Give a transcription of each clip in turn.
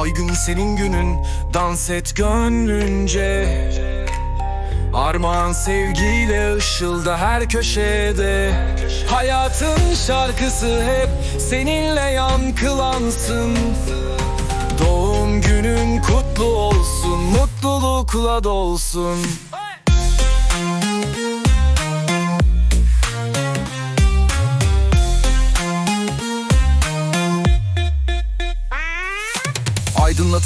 Ay gün senin günün Dans et gönlünce. Armağan sevgiyle ışılda her köşede. Hayatın şarkısı hep seninle yankılansın. Doğum günün kutlu olsun Mutlulukla dolsun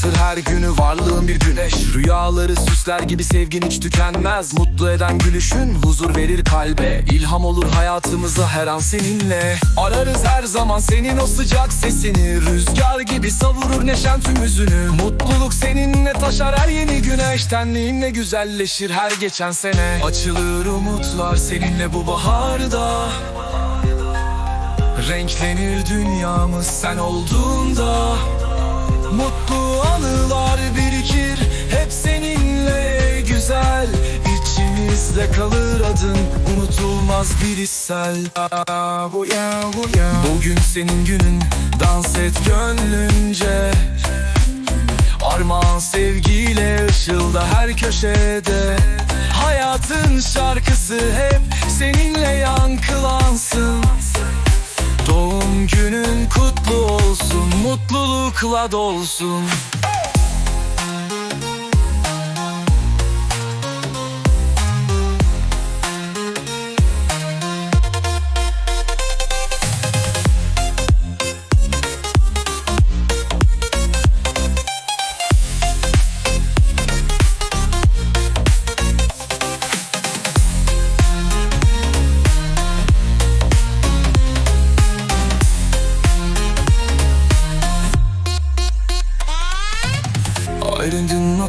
Aydınlatır her günü varlığın bir güneş. Rüyaları süsler gibi sevgin hiç tükenmez. Mutlu eden gülüşün huzur verir kalbe. İlham olur hayatımıza her an seninle. Ararız her zaman senin o sıcak sesini. Rüzgar gibi savurur neşen tüm hüzünü. Mutluluk seninle taşar her yeni güneş. Tenliğinle güzelleşir her geçen sene. Açılır umutlar seninle bu baharda. Renklenir dünyamız sen olduğunda İçimizde kalır adın unutulmaz bir ya. Bugün senin günün dans et gönlünce. Armağan sevgiyle ışılda her köşede. Hayatın şarkısı hep seninle yankılansın. Doğum günün kutlu olsun, mutlulukla dolsun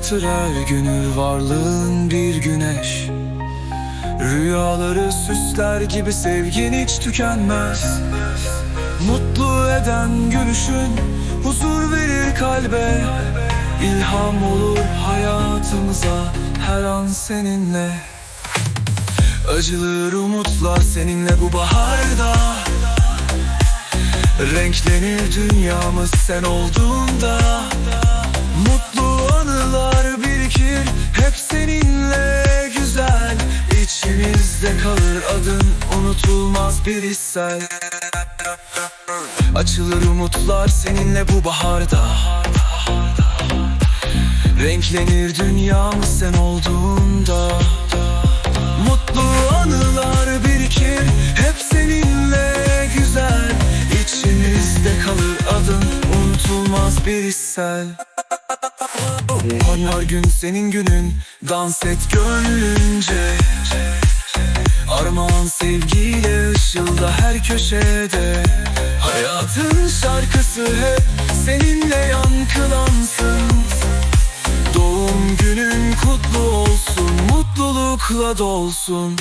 Her günü varlığın bir güneş. Rüyaları süsler gibi sevgin hiç tükenmez. Mutlu eden gülüşün huzur verir kalbe. İlham olur hayatımıza her an seninle. Acılır umutlar seninle bu baharda. Renklenir dünyamız sen olduğunda adın unutulmaz bir hissel Açılır umutlar seninle bu baharda. Renklenir dünyamız sen olduğunda. Mutlu anılar birikir hep seninle güzel. İçimizde kalır adın unutulmaz bir hissel Her gün senin günün dans et gönlünce her köşede. Hayatın şarkısı hep seninle yankılansın. Doğum günün kutlu olsun, mutlulukla dolsun